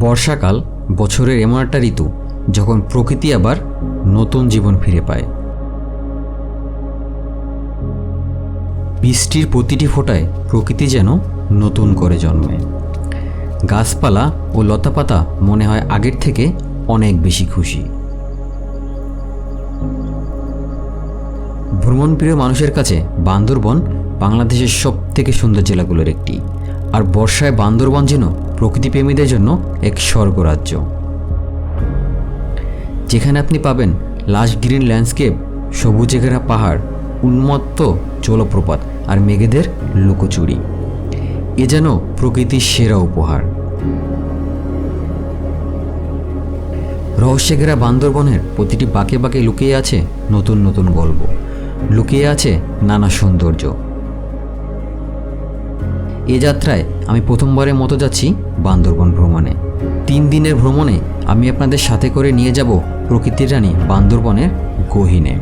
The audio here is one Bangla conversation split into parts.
বর্ষাকাল বছরের এমন একটা ঋতু যখন প্রকৃতি আবার নতুন জীবন ফিরে পায়। বৃষ্টির প্রতিটি ফোঁটায় প্রকৃতি যেন নতুন করে জন্মায়। গাছপালা ও লতাপাতা মনে হয় আগের থেকে অনেক বেশি খুশি। ভ্রমণপ্রিয় মানুষের কাছে বান্দরবন বাংলাদেশের সব থেকে সুন্দর জেলাগুলোর একটি। আর বর্ষায় বান্দরবন যেন প্রকৃতিপ্রেমীদের জন্য এক স্বর্গরাজ্য। যেখানে আপনি পাবেন লাশ গ্রিন ল্যান্ডস্কেপ, সবুজে ঘেরা পাহাড়, উন্মত্ত জলপ্রপাত আর মেঘেদের লুকোচুরি। এ যেন প্রকৃতির সেরা উপহার। রহস্যে ঘেরা বান্দরবনের প্রতিটি বাঁকে বাঁকে লুকিয়ে আছে নতুন নতুন গল্প। লুকিয়ে আছে নানা সৌন্দর্য। এ যাত্রায় আমি প্রথমবারের মতো যাচ্ছি বান্দরবন ভ্রমণে। তিন দিনের ভ্রমণে আমি আপনাদের সাথে করে নিয়ে যাব প্রকৃতির রানী বান্দরবনের গহিনে।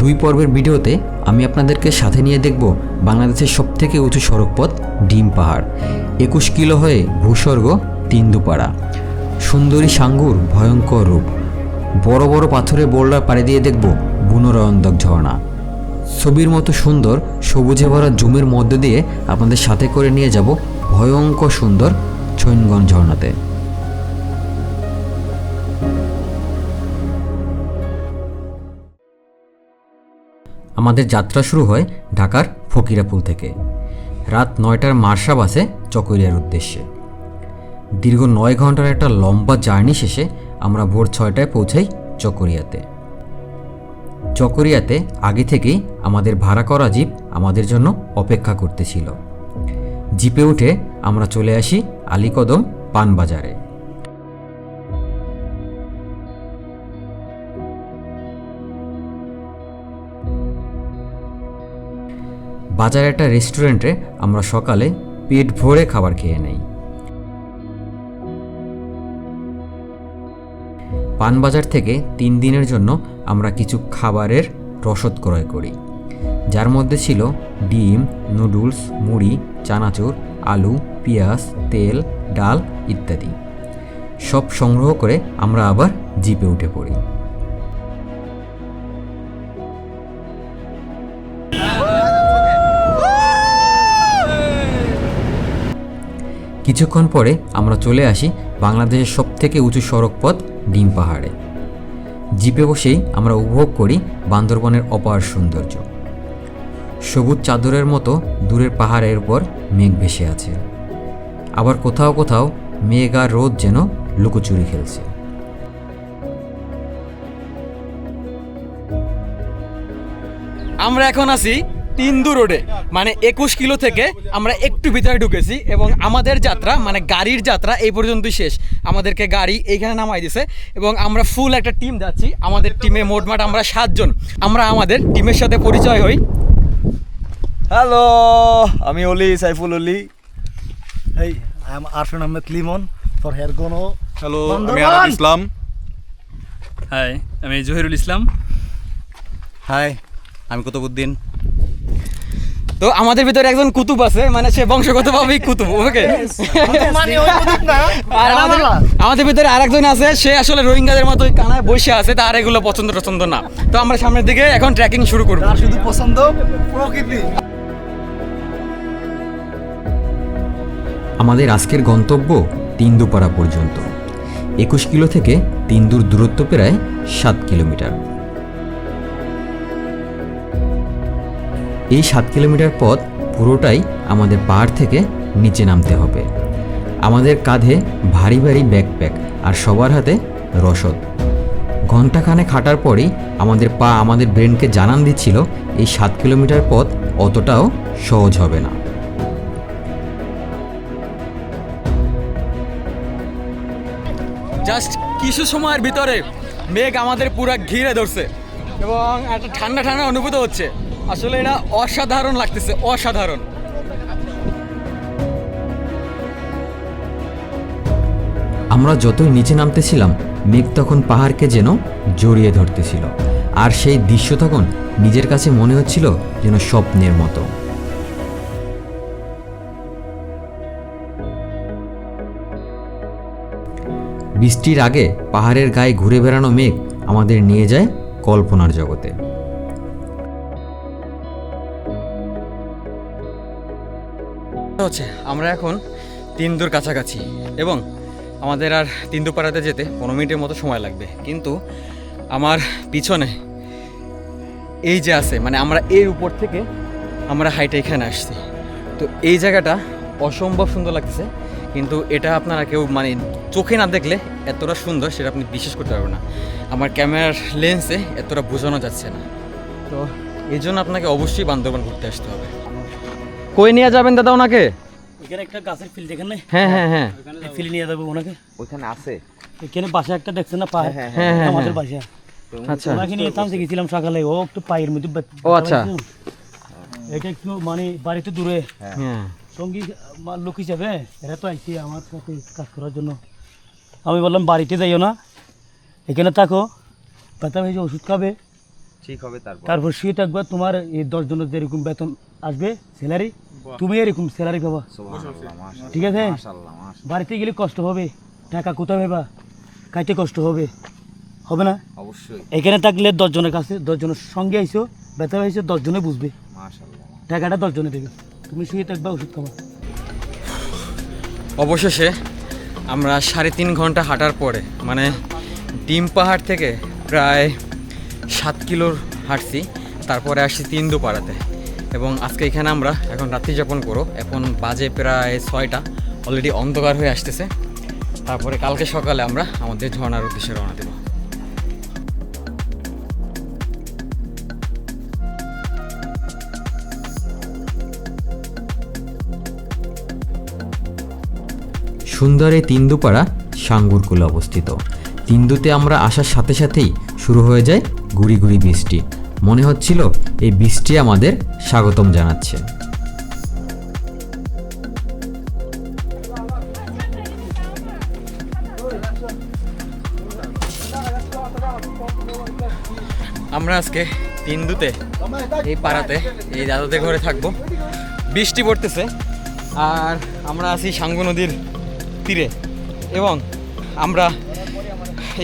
দুই পর্বের ভিডিওতে আমি আপনাদেরকে সাথে নিয়ে দেখব বাংলাদেশের সবথেকে উঁচু সড়কপথ ডিম পাহাড়, একুশ কিলো হয়ে ভূস্বর্গ তিন্দুপাড়া। সুন্দরী সাঙ্গুর ভয়ঙ্কর রূপ। বড় বড় পাথরের বোল্ডার পাড়ি দিয়ে দেখব বুনরয়ন্দক ঝর্ণা। ছবির মতো সুন্দর, সবুজে ভরা জুমের মধ্যে দিয়ে আপনাদের সাথে করে নিয়ে যাব ভয়ঙ্কর সুন্দর ছৈনগঞ্জ ঝর্ণাতে। আমাদের যাত্রা শুরু হয় ঢাকার ফকিরাপুল থেকে। রাত নয়টার মার্শা বাসে চকরিয়ার উদ্দেশ্যে। দীর্ঘ নয় ঘণ্টার একটা লম্বা জার্নি শেষে আমরা ভোর ছয়টায় পৌঁছাই চকরিয়াতে। চকরিয়াতে আগে থেকেই আমাদের ভাড়া করা জিপ আমাদের জন্য অপেক্ষা করতেছিল। জিপে উঠে আমরা চলে আসি আলীকদম পানবাজারে। বাজারে একটা রেস্টুরেন্টে আমরা সকালে পেট ভরে খাবার খেয়ে নেই। পানবাজার থেকে তিন দিনের জন্য আমরা কিছু খাবারের রসদ ক্রয় করি। যার মধ্যে ছিল ডিম, নুডলস, মুড়ি, চানাচুর, আলু, পেঁয়াজ, তেল, ডাল ইত্যাদি। সব সংগ্রহ করে আমরা আবার জিপে উঠে পড়ি। কিছুক্ষণ পরে আমরা চলে আসি বাংলাদেশের সবথেকে উঁচু সড়কপথ ডিম পাহাড়ে। জিপে বসেই আমরা উপভোগ করি বান্দরবনের অপার সৌন্দর্য। সবুজ চাদরের মতো দূরের পাহাড়ের উপর মেঘ ভেসে আছে। আবার কোথাও কোথাও মেঘ আর রোদ যেন লুকোচুরি খেলছে। আমরা এখন আছি তিন্দু রোডে মানে একুশ কিলো থেকে আমরা একটু ভিতরে ঢুকেছি এবং আমাদের যাত্রা মানে গাড়ির যাত্রা এই পর্যন্তই শেষ। আমাদেরকে গাড়ি এইখানে নামাই দিছে এবং আমরা ফুল একটা টিম যাচ্ছি। আমাদের টিমে মোটমাট আমরা সাতজন আমরা আমাদের টিমের সাথে পরিচয় হই। হ্যালো আমি অলি সাইফুল অলি। Hey, I'm Arfan Ahmed Limon for Hergono. Hello আমি! ইসলাম হাই আমি জহিরুল ইসলাম। হাই আমি কুতুবুদ্দিন তো আমাদের ভিতরে একজন কুতুব আছে মানে সে বংশগতভাবেই কুতুব ওকে মানে আর আমাদের আমাদের ভিতরে আরেকজন আছে সে আসলে রোহিঙ্গাদের মতো ওই কানায় বসে আছে তার এগুলো পছন্দ পছন্দ না। তো আমরা সামনের দিকে এখন ট্রেকিং শুরু করব। শুধু পছন্দ প্রকৃতি। আমাদের আজকের গন্তব্য তিন্দুপাড়া পর্যন্ত। একুশ কিলো থেকে তিন্দুর দূরত্ব প্রায় সাত কিলোমিটার। এই সাত কিলোমিটার পথ পুরোটাই আমাদের পাহাড় থেকে নিচে নামতে হবে। আমাদের কাঁধে ভারী ভারী ব্যাকপ্যাক আর সবার হাতে রসদ। ঘন্টাখানে খাটার পরেই আমাদের পা আমাদের ব্রেনকে জানান দিচ্ছিল, এই সাত কিলোমিটার পথ অতটাও সহজ হবে না। জাস্ট কিছু সময়ের ভিতরে মেঘ আমাদের পুরো ঘিরে ধরছে এবং একটা ঠান্ডা ঠান্ডা অনুভূত হচ্ছে। আসলে এটা অসাধারণ লাগতেছে, অসাধারণ। আমরা যতই নিচে নামতেছিলাম, মেঘ তখন পাহাড়কে যেন জড়িয়ে ধরতেছিল। আর সেই দৃশ্য তখন নিজের কাছে মনে হচ্ছিল যেন স্বপ্নের মতো। বৃষ্টির আগে পাহাড়ের গায়ে ঘুরে বেড়ানো মেঘ আমাদের নিয়ে যায় কল্পনার জগতে। হচ্ছে, আমরা এখন তিনদুর কাছাকাছি এবং আমাদের আর তিনদু পাড়াতে যেতে পনেরো মিনিটের মতো সময় লাগবে। কিন্তু আমার পিছনে এই যে আছে মানে আমরা এর উপর থেকে আমরা হাইটে এখানে আসছি। তো এই জায়গাটা অসম্ভব সুন্দর লাগতেছে, কিন্তু এটা আপনারা কেউ মানে চোখে না দেখলে এতটা সুন্দর সেটা আপনি বিশ্বাস করতে পারবেন না। আমার ক্যামেরার লেন্সে এতটা বোঝানো যাচ্ছে না। তো এই জন্য আপনাকে অবশ্যই বান্দরবান ঘুরতে আসতে হবে। কই নিয়ে যাবেন দাদা ওনাকে? এখানে একটা গাছের ফিল্ড এখানে? হ্যাঁ হ্যাঁ হ্যাঁ। এই ফিল্ড নিয়ে যাব ওনাকে। ওইখানে আছে। এখানে বাসা একটা দেখছেন না পায়ে? হ্যাঁ, হ্যাঁ, আমাদের হ্যাঁ। বাসা আচ্ছা। ওনাকে নিয়ে থামতে গেছিলাম সকালে ও একটু পায়ের মধ্যে ও, আচ্ছা। এটা একটু মানে বাড়িতে দূরে। হ্যাঁ। সঙ্গী মা- লোক হিসাবে এরা তো আইছে আমার সাথে কাজ করার জন্য। আমি বললাম বাড়িতে যাইও না। এখানে থাকো। ব্যথা হয়েছে ওষুধ খাবে। ঠিক হবে তারপর। তারপর শুয়ে থাকবা তোমার এই দশ জনের যেরকম বেতন আসবে স্যালারি তুমি এরকম স্যালারি পাবা। ঠিক আছে? বাড়িতে গেলে কষ্ট হবে টাকা কোথায় পাবা কাইতে কষ্ট হবে। হবে না? অবশ্যই। এখানে থাকলে দশজনের কাছে দশজনের সঙ্গে আইসো ব্যথা হয়েছে দশজনে বুঝবে। মাশাল্লাহ টাকাটা দশজনে দেবে। তুমি শুয়ে থাকবা ওষুধ খাবা। অবশেষে আমরা সাড়ে তিন ঘণ্টা হাঁটার পরে মানে ডিম পাহাড় থেকে প্রায় সাত কিলোর হাঁটছি, তারপরে আসছি তিনদু পাড়াতে এবং আজকে এখানে আমরা এখন রাত্রি যাপন করো এখন বাজে প্রায় ছয়টা অলরেডি অন্ধকার হয়ে আসতেছে। তারপরে কালকে সকালে আমরা আমাদের ঝর্ণার উদ্দেশ্যে রওনা দেবো। সুন্দর এই তিন্দুপাড়া সাঙ্গুরকুলে অবস্থিত। তিন্দুতে আমরা আসার সাথে সাথেই শুরু হয়ে যায় গুড়ি গুড়ি বৃষ্টি। মনে হচ্ছিল এই বৃষ্টি আমাদের স্বাগতম জানাচ্ছে। আমরা আজকে তিনদুতে এই পাড়াতে, এই দাদাদের ঘরে থাকব। বৃষ্টি পড়তেছে, আর আমরা আছি সাঙ্গু নদীর তীরে। এবং আমরা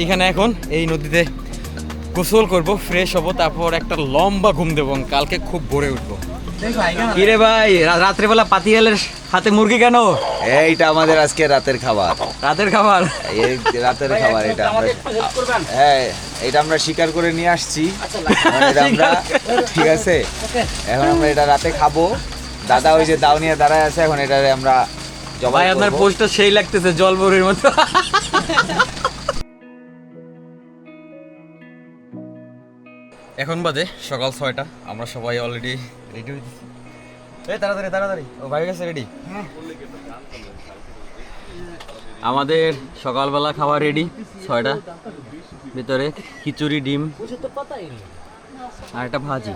এইখানে এখন এই নদীতে গোসল করব ফ্রেশ হব তারপর একটা লম্বা ঘুম দেবো কালকে খুব ভোরে উঠবো। কিরে ভাই রাত্রেবেলা পাতিয়ালের হাতে মুরগি কেন? এইটা আমাদের আজকে রাতের খাবার। রাতের খাবার? এই রাতের খাবার এটা আমরা হ্যাঁ এটা আমরা শিকার করে নিয়ে আসছি। আমরা ঠিক আছে? এখন আমরা এটা রাতে খাব। দাদা ওই যে দাও নিয়ে দাঁড়ায় আছে এখন এটা আমরা জবাই ভাই আপনার। পোস্টটা সেই লাগতেছে জলবরের মতো। এখন বাজে সকাল ছয়টা, আমরা সবাই অলরেডি রেডি হয়ে গেছি। এই তাড়াতাড়ি তাড়াতাড়ি। ও ভাই গেছে রেডি আমাদের সকালবেলা খাওয়া রেডি ছয়টা। ভিতরে খিচুড়ি, ডিম আর একটা ভাজি।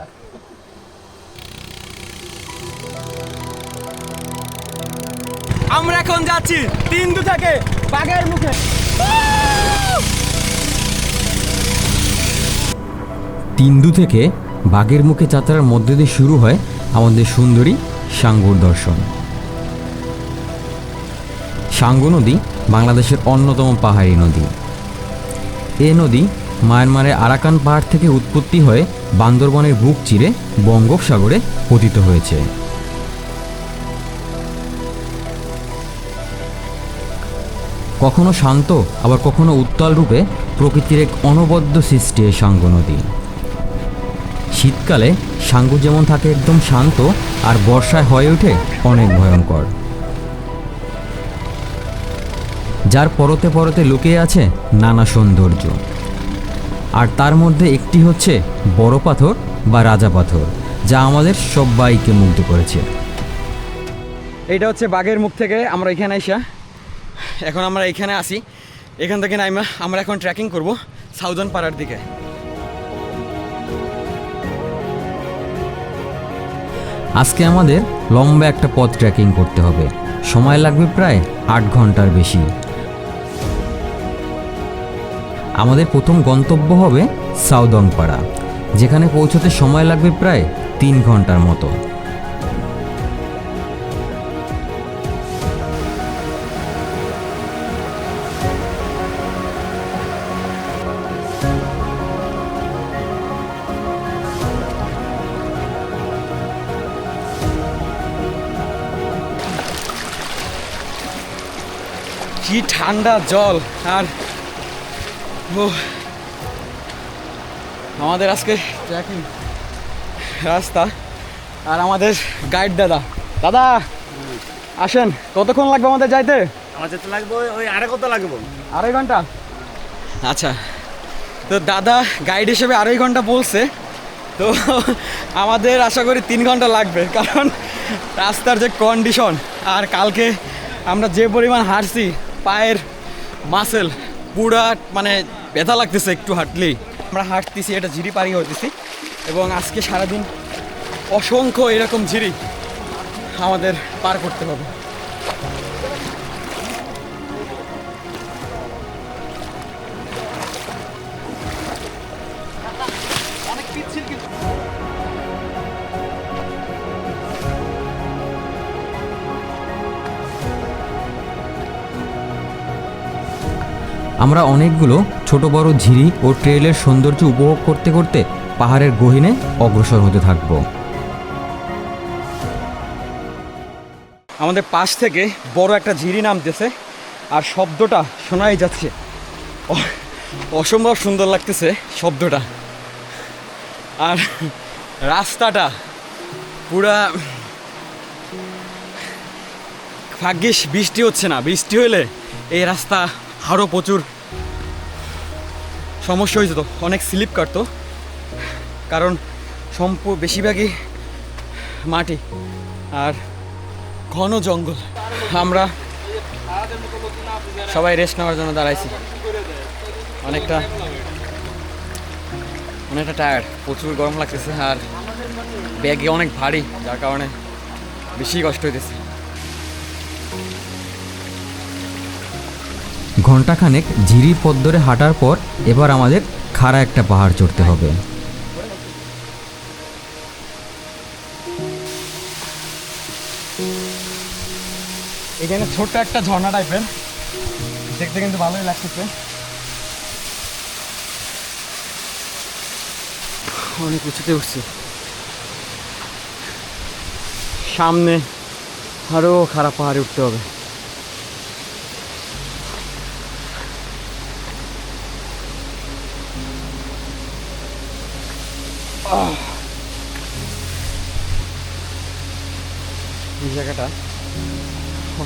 আমরা এখন যাচ্ছি তিনদু থেকে বাঘের মুখে। তিন্দু থেকে বাঘের মুখে যাত্রার মধ্যে দিয়ে শুরু হয় আমাদের সুন্দরী সাঙ্গুর দর্শন। সাঙ্গু নদী বাংলাদেশের অন্যতম পাহাড়ি নদী। এ নদী মায়ানমারের আরাকান পাহাড় থেকে উৎপত্তি হয়ে বান্দরবনের বুক চিরে বঙ্গোপসাগরে পতিত হয়েছে। কখনো শান্ত, আবার কখনো উত্তাল রূপে প্রকৃতির এক অনবদ্য সৃষ্টি সাঙ্গু নদী। শীতকালে সাঙ্গু যেমন থাকে একদম শান্ত, আর বর্ষায় হয়ে ওঠে অনেক ভয়ঙ্কর। যার পরতে পরতে লুকিয়ে আছে নানা সৌন্দর্য। আর তার মধ্যে একটি হচ্ছে বড় পাথর বা রাজা পাথর, যা আমাদের সবাইকে মুগ্ধ করেছে। এটা হচ্ছে বাঘের মুখ থেকে আমরা এখানে আইসা। এখন আমরা এখানে আসি। এখান থেকে নাইমা, আমরা এখন ট্রেকিং করব সাউদার্ন পাড়ার দিকে। আজকে আমাদের লম্বা একটা পথ ট্রেকিং করতে হবে। সময় লাগবে প্রায় আট ঘণ্টার বেশি। আমাদের প্রথম গন্তব্য হবে সাউদংপাড়া যেখানে পৌঁছতে সময় লাগবে প্রায় তিন ঘণ্টার মতো। ঠান্ডা জল আর ও আমাদের আজকে ট্রেকিং রাস্তা আর আমাদের গাইড দাদা। দাদা আসেন কতক্ষণ লাগবে আমাদের যাইতে? লাগবে ওই আড়ে কত লাগবে। আড়াই ঘণ্টা? আচ্ছা তো দাদা গাইড হিসেবে আড়াই ঘণ্টা বলছে তো আমাদের আশা করি তিন ঘণ্টা লাগবে কারণ রাস্তার যে কন্ডিশন আর কালকে আমরা যে পরিমাণ হাঁটছি পায়ের মাসেল পুরা মানে ব্যথা লাগতেছে একটু হাঁটলেই। আমরা হাঁটতেছি, এটা ঝিরি পাড়ি হতেছি এবং আজকে সারাদিন অসংখ্য এরকম ঝিরি আমাদের পার করতে হবে। আমরা অনেকগুলো ছোট বড় ঝিরি ও ট্রেলের সৌন্দর্য উপভোগ করতে করতে পাহাড়ের গহীনে অগ্রসর হতে থাকব। আমাদের পাশ থেকে বড় একটা ঝিরি নামতেছে আর শব্দটা শোনাই যাচ্ছে। অসম্ভব সুন্দর লাগতেছে শব্দটা। আর রাস্তাটা পুরা ভাগ্যিস বৃষ্টি হচ্ছে না, বৃষ্টি হলে এই রাস্তা আরও প্রচুর। সমস্যা হয়ে যেত অনেক স্লিপ কাটতো কারণ সম্প, বেশিরভাগই মাটি আর ঘন জঙ্গল। আমরা সবাই রেস্ট নেওয়ার জন্য দাঁড়াইছি। অনেকটা অনেকটা টায়ার্ড প্রচুর গরম লাগতেছে আর ব্যাগে অনেক ভারী, যার কারণে বেশি কষ্ট হইতেছে। ঘন্টাখানেক ঝিরির পথ ধরে হাঁটার পর এবার আমাদের খাড়া একটা পাহাড় চড়তে হবে। এখানে ছোট্ট একটা ঝর্ণা টাইপের দেখতে কিন্তু ভালোই লাগতেছে। অনেক উঁচুতে উঠছি। সামনে আরও খারাপ পাহাড়ে উঠতে হবে।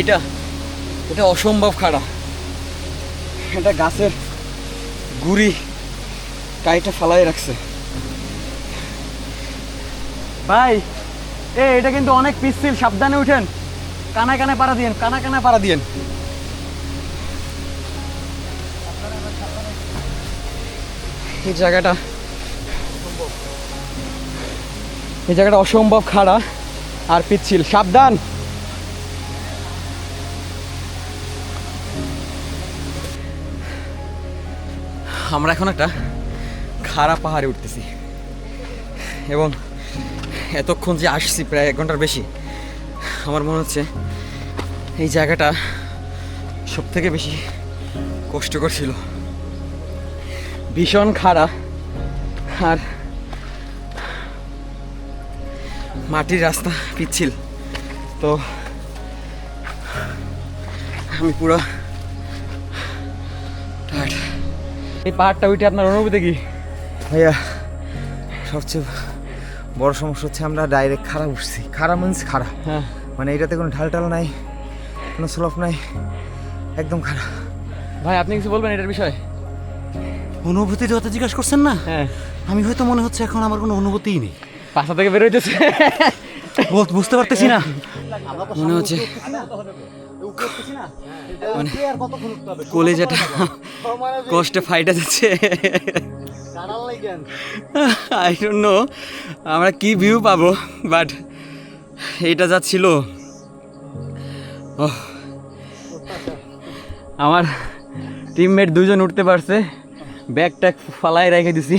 এটা এটা অসম্ভব খাড়া। এটা গাছের গুড়ি কাইটা ফালাই রাখছে। ভাই এ এটা কিন্তু অনেক পিচ্ছিল সাবধানে উঠেন। কানায় কানায় পাড়া দিয়েন কানা কানায় পাড়া দিয়েন। এই জায়গাটা এই জায়গাটা অসম্ভব খাড়া আর পিচ্ছিল। সাবধান! আমরা এখন একটা খারাপ পাহাড়ে উঠতেছি। এবং এতক্ষণ যে আসছি প্রায় এক ঘণ্টার বেশি, আমার মনে হচ্ছে এই জায়গাটা সব থেকে বেশি কষ্টকর ছিল। ভীষণ খাড়া আর মাটির রাস্তা পিচ্ছিল। তো আমি পুরো এই পাহাড়টা উঠে আপনার অনুভূতি কি? ভাইয়া সবচেয়ে বড় সমস্যা হচ্ছে আমরা ডাইরেক্ট খারাপ উঠছি। খারাপ মিনস খারাপ হ্যাঁ। মানে এটাতে কোনো ঢাল টাল নাই কোনো স্লোপ নাই একদম খারাপ ভাই আপনি কিছু বলবেন এটার বিষয়ে? অনুভূতির কথা জিজ্ঞাসা করছেন না? হ্যাঁ। আমি হয়তো মনে হচ্ছে এখন আমার কোনো অনুভূতিই নেই। পাশা থেকে বের হইতেছে। বুঝতে পারতেছি না। মনে হচ্ছে মানে কলেজাটা কষ্টে ফাইটা যাচ্ছে আই ডোন্ট নো আমরা কি ভিউ পাবো? বাট এটা যা ছিল ওহ। আমার টিমমেট দুজন উঠতে পারছে। ব্যাগ ট্যাগ ফালাই রেখে দিছি।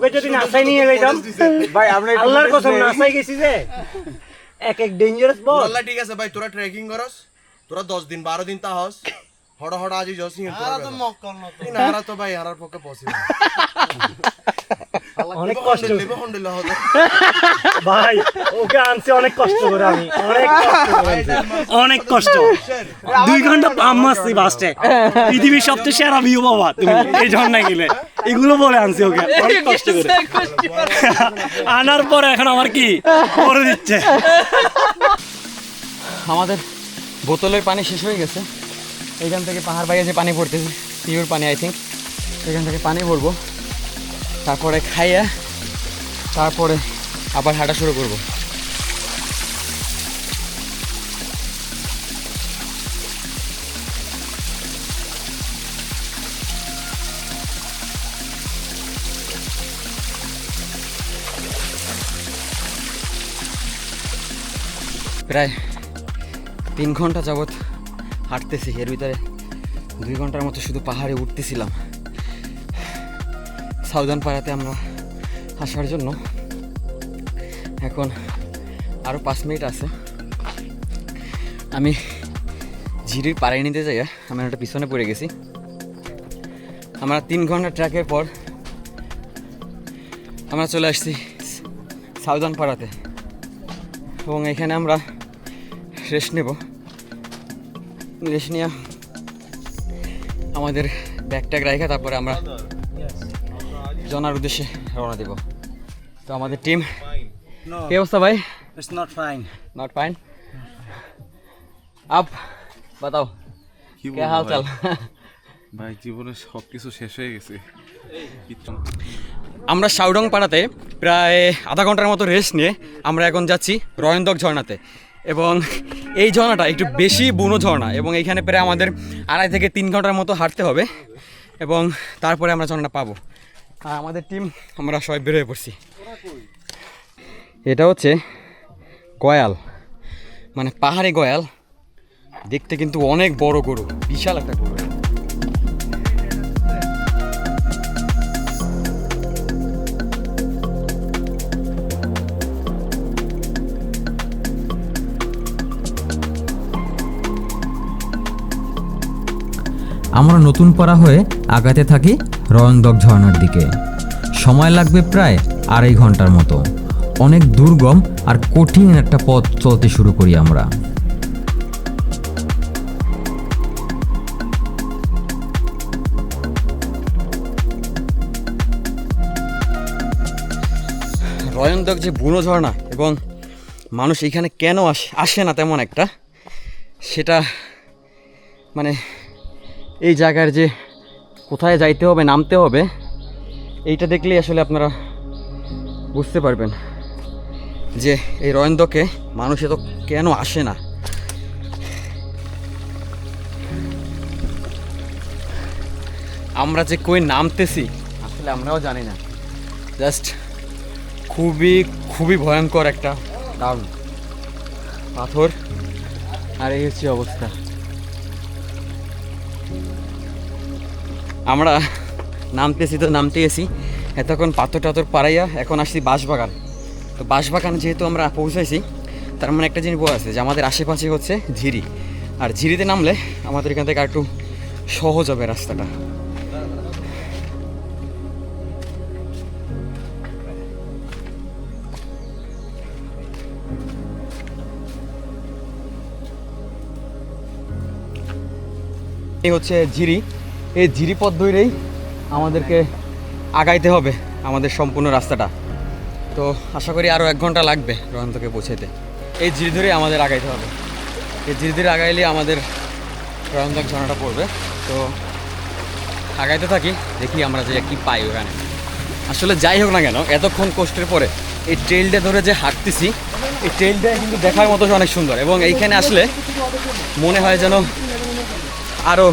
ওকে যদি নাসাই নিয়ে যাইতাম ভাই আমরা আল্লাহর কসম নাসাই গেছি যে। এক এক ডেঞ্জারাস বল আল্লাহ ঠিক আছে ভাই তোরা ট্রেকিং করস তোরা দশ দিন বারো দিন তা হস হড় হড় আজি জস না। তো ভাই হারার পক্ষে পসিবল অনেক কষ্ট। ভাই ওকে আনছি অনেক কষ্ট করে আমি। অনেক কষ্ট অনেক কষ্ট। দুই ঘণ্টা পাম মারছি বাসে পৃথিবীর সবচেয়ে সেরা ভিউ বাবা তুমি এই ঝর্ণায় গেলে। এগুলো বলে আনছি ওকে অনেক কষ্ট করে। আনার পরে এখন আমার কি? করে দিচ্ছে। আমাদের বোতলের পানি শেষ হয়ে গেছে। এইখান থেকে পাহাড় বাইরে যে পানি পড়তেছে পিওর পানি আই থিঙ্ক এখান থেকে পানি ভরবো। তারপরে খাইয়া তারপরে আবার হাঁটা শুরু করব। প্রায় তিন ঘণ্টা যাবৎ হাঁটতেছি, এর ভিতরে দুই ঘণ্টার মতো শুধু পাহাড়ে উঠতেছিলাম। সাউদার্ন পাড়াতে আমরা আসার জন্য। এখন আরও পাঁচ মিনিট আছে। আমি ঝিরির পাড়ায় নিতে যাই আমি একটা পিছনে পড়ে গেছি। আমরা তিন ঘণ্টা ট্র্যাকের পর আমরা চলে আসছি সাউদার্ন পাড়াতে। এবং এখানে আমরা রেস্ট নেব। রেস্ট নিয়ে আমাদের ব্যাগ ট্যাগ রাখা তারপরে আমরা জনার উদ্দেশ্যে রওনা দেব। তো আমাদের টিম কি অবস্থা ভাই? It's not fine not fine up বাতাও। কি হাল চাল ভাই? জীবনে সব কিছু শেষ হয়ে গেছে। আমরা শাউডং পাড়াতে প্রায় আধা ঘণ্টার মতো রেস্ট নিয়ে আমরা এখন যাচ্ছি রয়ন্দক ঝর্ণাতে। এবং এই ঝর্ণাটা একটু বেশি বুনো ঝর্ণা এবং এইখানে প্রায় আমাদের আড়াই থেকে তিন ঘণ্টার মতো হাঁটতে হবে। এবং তারপরে আমরা ঝর্ণাটা পাবো। আর আমাদের টিম আমরা সবাই বের হয়ে পড়ছি। এটা হচ্ছে গয়াল। মানে পাহাড়ি গয়াল। দেখতে কিন্তু অনেক বড় গরু বিশাল একটা গরু। আমরা নতুন পাড়া হয়ে আগাতে থাকি। রয়ন্দক ঝর্ণার দিকে। সময় লাগবে প্রায় আড়াই ঘণ্টার মতো। অনেক দুর্গম আর কঠিন একটা পথ চলতে শুরু করি আমরা। রয়ন্দক যে বুনো ঝর্ণা এবং মানুষ এখানে কেন আসে আসে না তেমন একটা, সেটা মানে এই জায়গার যে কোথায় যাইতে হবে, নামতে হবে, এইটা দেখলেই আসলে আপনারা বুঝতে পারবেন যে এই রয়ন্দকে মানুষ এত কেন আসে না। আমরা যে কই নামতেছি, আসলে আমরাও জানি না। জাস্ট খুবই খুবই ভয়ঙ্কর একটা ডাউন পাথর। আর এই হচ্ছে অবস্থা। আমরা নামতেছি তো নামতে গেছি এতক্ষণ পাথর টাথর পাড়াইয়া এখন আসছি বাঁশবাগান। তো বাঁশবাগান যেহেতু আমরা পৌঁছাইছি, তার মানে একটা জিনিস বোঝা আছে যে আমাদের আশেপাশে হচ্ছে ঝিরি। আর ঝিরিতে নামলে আমাদের এখান থেকে একটু সহজ হবে রাস্তাটা। এই হচ্ছে ঝিরি। এই ঝিরি পথ ধরেই আমাদেরকে আগাইতে হবে আমাদের সম্পূর্ণ রাস্তাটা। তো আশা করি আরও এক ঘণ্টা লাগবে রয়ন্তকে পৌঁছাইতে। এই ঝিরি ধরেই আমাদের আগাইতে হবে। এই ঝিরি ধরে আগাইলে আমাদের রয়ন্তক ঝর্ণাটা পড়বে। তো আগাইতে থাকি, দেখি আমরা যে কি পাই ওখানে। আসলে যাই হোক না কেন, এতক্ষণ কষ্টের পরে এই ট্রেলটা ধরে যে হাঁটতেছি, এই ট্রেলটা কিন্তু দেখার মতো অনেক সুন্দর। এবং এইখানে আসলে মনে হয় যেন আরও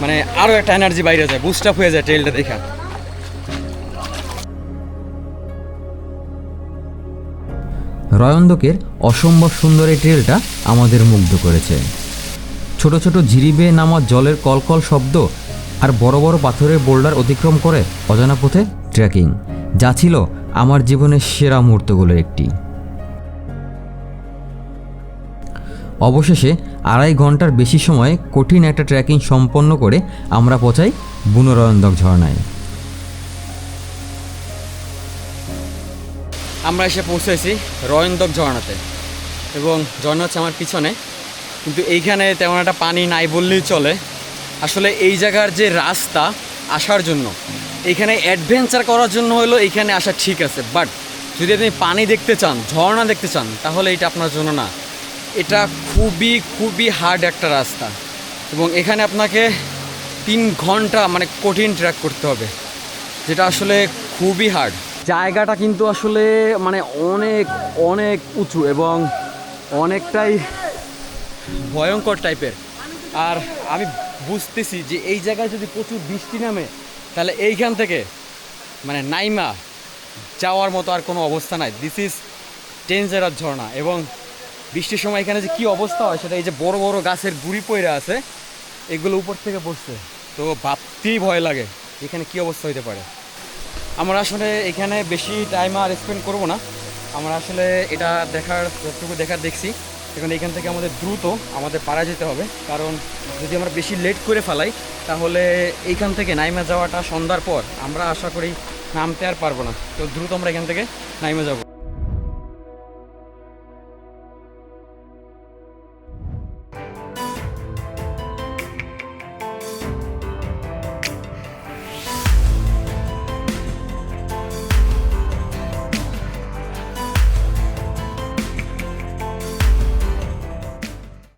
মানে আরও একটা এনার্জি বাইরে যায় বুস্ট আপ হয়ে যায় ট্রেলটা দেখা। রয়ন্দকের অসম্ভব সুন্দর এই ট্রেলটা আমাদের মুগ্ধ করেছে। ছোট ছোট ঝিরি বেয়ে নামা জলের কলকল শব্দ আর বড় বড় পাথরের বোল্ডার অতিক্রম করে অজানা পথে ট্রেকিং যা ছিল আমার জীবনের সেরা মুহূর্তগুলোর একটি। অবশেষে আড়াই ঘণ্টার বেশি সময় কঠিন একটা ট্রেকিং সম্পন্ন করে আমরা পৌঁছাই বুনরয়ন্দক ঝর্ণায়। আমরা এসে পৌঁছেছি রয়ন্দক ঝর্ণাতে। এবং ঝর্ণা হচ্ছে আমার পিছনে। কিন্তু এইখানে তেমন একটা পানি নাই বললেই চলে। আসলে এই জায়গার যে রাস্তা আসার জন্য এইখানে অ্যাডভেঞ্চার করার জন্য হলো এইখানে আসা ঠিক আছে। বাট যদি আপনি পানি দেখতে চান, ঝর্ণা দেখতে চান, তাহলে এটা আপনার জন্য না। এটা খুবই খুবই হার্ড একটা রাস্তা। এবং এখানে আপনাকে তিন ঘণ্টা মানে কঠিন ট্র্যাক করতে হবে। যেটা আসলে খুবই হার্ড জায়গাটা কিন্তু আসলে মানে অনেক অনেক উঁচু এবং অনেকটাই ভয়ঙ্কর টাইপের আর আমি বুঝতেছি যে এই জায়গায় যদি প্রচুর বৃষ্টি নামে, তাহলে এইখান থেকে মানে নাইমা যাওয়ার মতো আর কোনো অবস্থা নাই। দিস ইজ ডেঞ্জারাস ঝর্ণা এবং বৃষ্টির সময় এখানে যে কী অবস্থা হয় সেটা এই যে বড় বড় গাছের গুড়ি পড়ে আছে, এগুলো উপর থেকে পড়ছে। তো ভাবতেই ভয় লাগে এখানে কী অবস্থা হতে পারে। আমরা আসলে এখানে বেশি টাইম আর স্পেন্ড করব না। আমরা আসলে এটা দেখার, যতটুকু দেখার দেখছি, এখন এখান থেকে আমাদের দ্রুত আমাদের পাড়া যেতে হবে। কারণ যদি আমরা বেশি লেট করে ফেলাই, তাহলে এইখান থেকে নাইমা যাওয়াটা সন্ধ্যার পর আমরা আশা করি নামতে আর পারব না। তো দ্রুত আমরা এখান থেকে নাইমে যাব।